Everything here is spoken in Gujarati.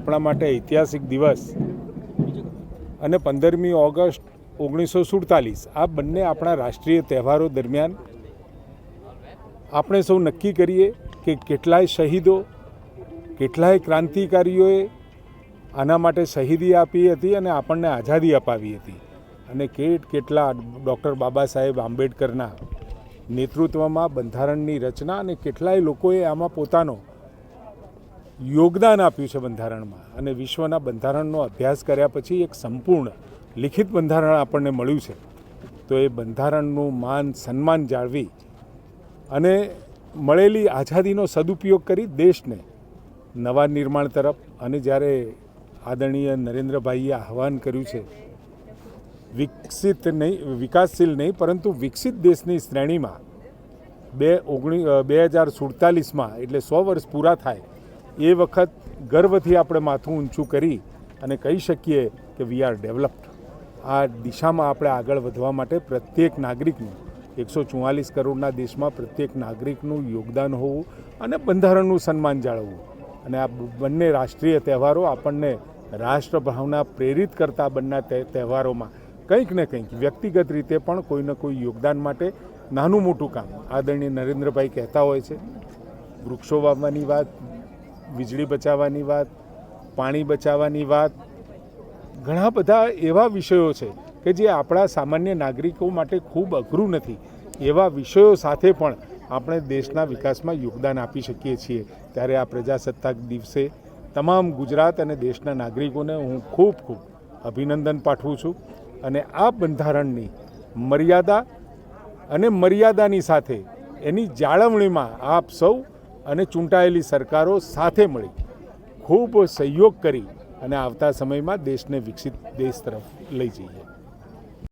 આપણા માટે ઐતિહાસિક દિવસ. અને પંદરમી ઓગસ્ટ ઓગણીસો સુડતાલીસ, આ બંને આપણા રાષ્ટ્રીય તહેવારો દરમિયાન આપણે સૌ નક્કી કરીએ કે કેટલાય શહીદો, કેટલાય ક્રાંતિકારીઓએ આના માટે શહીદી આપી હતી અને આપણને આઝાદી અપાવી હતી. અને કેટ કેટલા ડૉક્ટર બાબા સાહેબ આંબેડકરના નેતૃત્વમાં બંધારણની રચના અને કેટલાય લોકોએ આમાં પોતાનો યોગદાન આપ્યું છે બંધારણમાં અને વિશ્વના બંધારણનો અભ્યાસ કર્યા પછી એક સંપૂર્ણ લિખિત બંધારણ આપણને મળ્યું છે. તો એ બંધારણનું માન સન્માન જાળવી અને મળેલી આઝાદીનો સદુપયોગ કરી દેશને નવા નિર્માણ તરફ અને જ્યારે આદરણીય નરેન્દ્રભાઈએ આહવાન કર્યું છે, વિકસિત નહીં, વિકાસશીલ નહીં, પરંતુ વિકસિત દેશની શ્રેણીમાં બે ઓગણી બે હજાર સુડતાલીસમાં એટલે સો વર્ષ પૂરા થાય એ વખત ગર્વથી આપણે માથું ઊંચું કરી અને કહી શકીએ કે વી આર ડેવલપ્ડ આ દિશામાં આપણે આગળ વધવા માટે પ્રત્યેક નાગરિકનું, એકસો ચુમ્માલીસ કરોડના દેશમાં પ્રત્યેક નાગરિકનું યોગદાન હોવું અને બંધારણનું સન્માન જાળવવું. અને આ બંને રાષ્ટ્રીય તહેવારો આપણને રાષ્ટ્રભાવના પ્રેરિત કરતા બંને તહે- તહેવારોમાં કંઈક ને કંઈક, વ્યક્તિગત રીતે પણ કોઈને કોઈ યોગદાન માટે નાનું મોટું કામ આદરણીય નરેન્દ્રભાઈ કહેતા હોય છે. વૃક્ષો વાવવાની વાત વીજળી બચાવવાની વાત, પાણી બચાવવાની વાત, ઘણા બધા એવા વિષયો છે કે જે આપણા સામાન્ય નાગરિકો માટે ખૂબ અઘરું નથી. એવા વિષયો સાથે પણ આપણે દેશના વિકાસમાં યોગદાન આપી શકીએ છીએ. ત્યારે આ પ્રજાસત્તાક દિવસે તમામ ગુજરાત અને દેશના નાગરિકોને હું ખૂબ ખૂબ અભિનંદન પાઠવું છું અને આ બંધારણની મર્યાદા અને મર્યાદાની સાથે એની જાળવણીમાં આપ સૌ અને ચૂંટાયેલી સરકારો સાથે મળી ખૂબ સહયોગ કરી અને આવતા સમયમાં દેશને વિકસિત દેશ તરફ લઈ જઈએ.